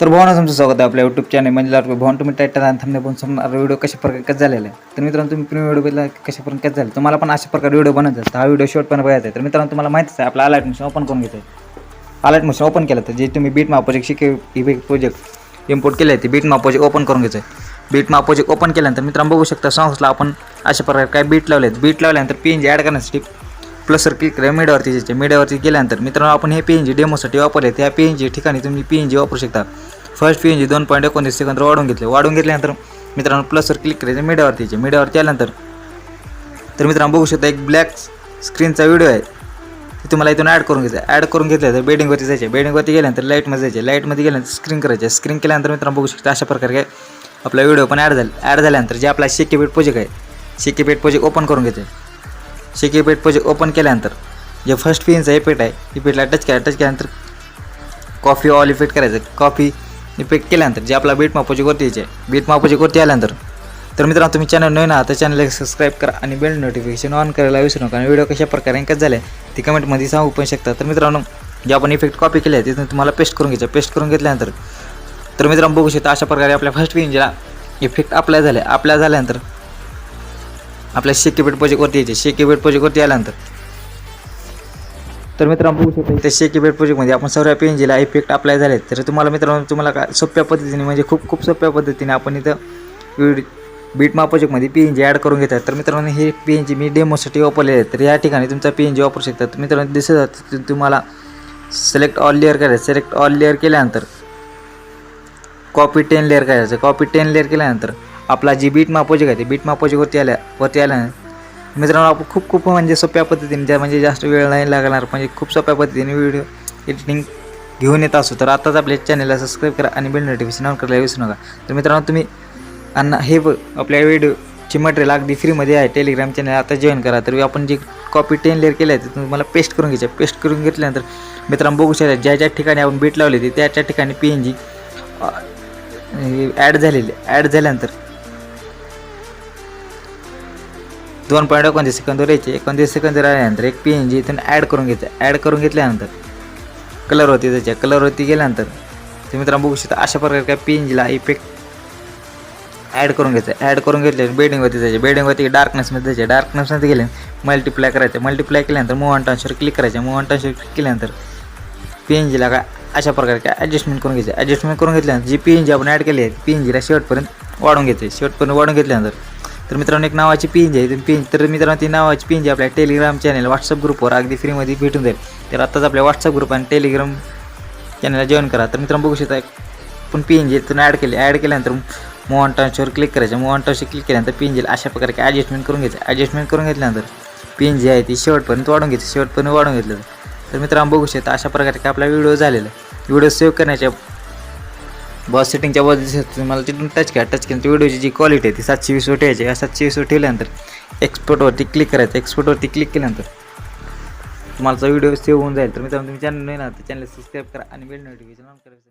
तर भावना तुमचं स्वागत आहे आपल्या यूट्यूब चॅनल म्हणजे भावना तुम्ही टायटल आणि थांबणे पण समजा व्हिडिओ कशा प्रकारे कसं झालेला आहे तर मित्रांनो तुम्ही प्रीमियम व्हिडिओ बघितला कशा प्रकारे कसं झालं. तुम्हाला पण अशा प्रकारे व्हिडिओ बनत आहे. हा व्हिडिओ शॉर्ट पण बघायचा आहे. तर मित्रांनो तुम्हाला माहितीच आहे आपला अलर्ट मशीन ओपन करून घ्यायचं आहे अलाइट मशीन ओपन केलं तर जे तुम्ही बीट मा प्रोजेक्ट शिके इफेक्ट प्रोजेक्ट इम्पोर्ट केले आहे ते बीट मा प्रोजेक्ट ओपन करून घ्यायचं आहे बीट मा प्रोजेक्ट ओपन केल्यानंतर मित्रांनो बघू शकता सॉंग्सला आपण अशा प्रकारे काय बीट लावले आहेत बीट लावल्यानंतर पी एन जी ॲड करण्यासाठी प्लसवर क्लिक करा मीडियावरती जायचे मीडियावरती गेल्यानंतर मित्रांनो आपण हे पी एन जी डेमोसाठी वापरले. त्या पी एन जी ठिकाणी तुम्ही पी एन जी वापरू शकता. फर्स्ट पी एन जी दोन पॉईंट एकोणतीस सेकंद वाढून घेतले. वाढून घेतल्यानंतर मित्रांनो प्लसवर क्लिक करायचं मीडियावरती यायचे मीडियावरती आल्यानंतर तर मित्रांनो बघू शकता एक ब्लॅक स्क्रीनचा व्हिडिओ आहे. ते तुम्हाला इथून ॲड करून घ्यायचं ॲड करून घेतलं तर बेडिंगवरती जायचे. बेडिंगवरती गेल्यानंतर लाईटमध्ये जायचे. लाईटमध्ये गेल्यानंतर स्क्रीन करायचे. स्क्रीन केल्यानंतर मित्रांनो बघू शकता अशा प्रकारे काय आपला व्हिडिओ पण ॲड झाला. ॲड झाल्यानंतर जे आपला शेकीपेट प्रोजेक्ट आहे शेकीपेट प्रोजेक्ट ओपन करून घ्यायचे शेकीपेट प्रोजेक्ट ओपन केल्यानंतर जे फर्स्ट पिनचा इफेक्ट आहे इफेक्टला टच केला. टच केल्यानंतर कॉफी ऑल इफेक्ट करायचं. कॉफी इफेक्ट केल्यानंतर जे आपला बीट मापोजिकवरती यायचे बीट मापोजिकवरती आल्यानंतर तर मित्रांनो तुम्ही चॅनल नवीन आहात तर चॅनलला सबस्क्राईब करा आणि बेल नोटिफिकेशन ऑन करायला विसरू नका. आणि व्हिडिओ कशा प्रकारे कसं झाले ते कमेंटमध्ये सांगू पण शकता. तर मित्रांनो जे आपण इफेक्ट कॉपी केले आहे तिथून तुम्हाला पेस्ट करून घ्यायचं. पेस्ट करून घेतल्यानंतर तर मित्रांनो बघू शकता अशा प्रकारे आपल्या फर्स्ट पेंजला इफेक्ट अप्लाय झाले अप्लाय झाल्यानंतर आपल्या शेकीपेट प्रोजेक्टवरती यायचे. शेकीपेट प्रोजेक्टवरती आल्यानंतर तर मित्रांनो बघू शकता त्या शेकीपेट प्रोजेक्टमध्ये आपण सर्व पी एन जीला इफेक्ट अप्लाय झाले तर तुम्हाला मित्रांनो तुम्हाला काय सोप्या पद्धतीने म्हणजे खूप खूप सोप्या पद्धतीने आपण इथं बीटमा बीट प्रोजेक्टमध्ये पी एन जी ॲड करून घेतात. तर मित्रांनो हे पी एन जी मी डेमोसाठी वापरले आहेत. तर या ठिकाणी तुमचा पी एन जी वापरू शकतात मित्रांनो दिसत तुम्हाला सिलेक्ट ऑल लेअर करायचं. सिलेक्ट ऑल लेअर केल्यानंतर कॉपी टेन लेअर करायचं. कॉपी टेन लेअर केल्यानंतर आपला जी बीट मापोजिक प्रोजेक्ट आहे ते बीट मा प्रोजेक्टवरती आल्या वरती आल्यानंतर मित्रांनो आपण खूप खूप म्हणजे सोप्या पद्धतीने ज्या म्हणजे जास्त वेळ नाही लागणार म्हणजे खूप सोप्या पद्धतीने व्हिडिओ एडिटिंग घेऊन येत असू तर आताच आपल्या चॅनलला सबस्क्राईब करा आणि बेल नोटिफिकेशन ऑन करायला विसरू नका. तर मित्रांनो तुम्ही अण्णा हे आपल्या व्हिडिओची मटेरियल अगदी फ्रीमध्ये आहे टेलिग्राम चॅनल आता जॉईन करा. तर आपण जी कॉपी टेन लेअर केलं आहे ते तुम्हाला पेस्ट करून घ्यायचं पेस्ट करून घेतल्यानंतर मित्रांनो बघू शकता ज्या ज्या ठिकाणी आपण बीट लावली होती त्या त्या ठिकाणी पी एन जी ॲड झालेली ॲड झाल्यानंतर दोन पॉईंट एकोणतीस सेकंद द्यायचे एकोणतीस सेकंद आल्यानंतर एक पी एन जी इथून ॲड करून घ्यायचं ॲड करून घेतल्यानंतर कलरवरती त्याच्या कलरवरती गेल्यानंतर तुम्ही मित्रांनो बघू शकता अशा प्रकारे काय पी एन जीला इफेक्ट ॲड करून घ्यायचं ॲड करून घेतले बेडिंगवरती जायचे. बेडिंगवरती डार्कनेसमध्ये जायचे. डार्कनेसमध्ये गेले मल्टिप्लाय करायचं. मल्टिप्लाय केल्यानंतर मूव ऑन क्लिक करायचं. मूव ऑन क्लिक केल्यानंतर पी एन जीला काय अशा प्रकारे काय ॲडजस्टमेंट करून घ्यायचं. ॲडजस्टमेंट करून घेतल्यानंतर जी पी एन जी आपण ॲड केली आहे पी एन जीला शेवटपर्यंत वाढून घ्यायचं शेवटपर्यंत वाढून घेतल्यानंतर तर मित्रांनो एक नावाची पी एन जी आहे पी तर मित्रांनो ती नावाची पी एन जी आपल्या टेलिग्राम चॅनल व्हॉट्सअप ग्रुपवर अगदी फ्रीमध्ये भेटून जाईल. तर आत्ताच आपल्या व्हॉट्सअप ग्रुप आणि टेलिग्राम चॅनलला जॉईन करा. तर मित्रांनो बघू शकता पण पी एन इथून ॲड केली. ॲड केल्यानंतर मोहन ऑन क्लिक करायचं. मोहन ऑन क्लिक केल्यानंतर पी अशा प्रकारे ॲडजस्टमेंट करून घ्यायचं. ॲडजस्टमेंट करून घेतल्यानंतर पी एन जी आहे ती शेवटपर्यंत वाढून घ्यायची. शेवटपर्यंत वाढून घेतलं. तर मित्रांनो बघू शकता अशा प्रकारे काय आपला व्हिडिओ झालेला व्हिडिओ सेव्ह करण्याच्या बॉस सेटिंगच्या बॉस तुम्हाला तिथून टच करा टच केल्यानंतर व्हिडिओची जी क्वालिटी आहे ती सातशे वीसवर ठेवायची या सातशे वीसवर ठेवल्यानंतर एक्सपोर्टवरती क्लिक करायचं. एक्सपोर्टवरती क्लिक केल्यानंतर तुम्हाला व्हिडिओ सेव्ह होऊन जाईल. तर मित्रांनो तुम्ही चॅनल नाही ना तर चॅनल सबस्क्राईब करा आणि बेल नोटिफिकेशन ऑन करायचं